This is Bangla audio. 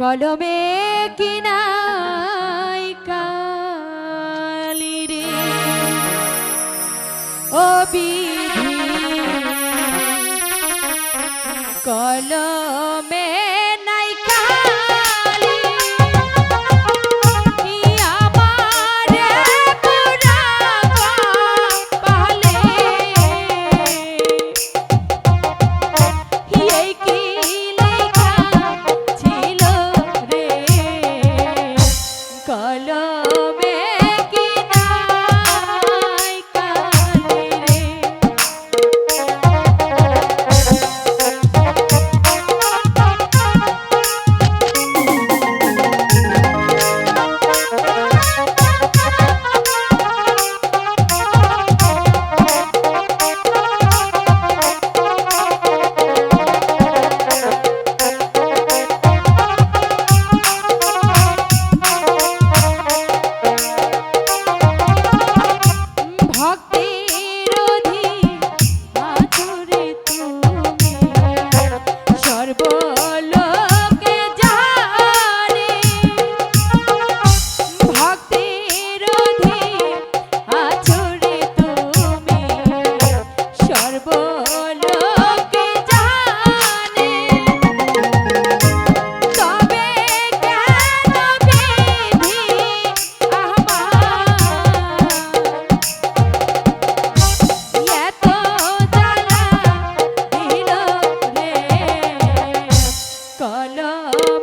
কলমে কিনাই কালি রে। কলমে কলমে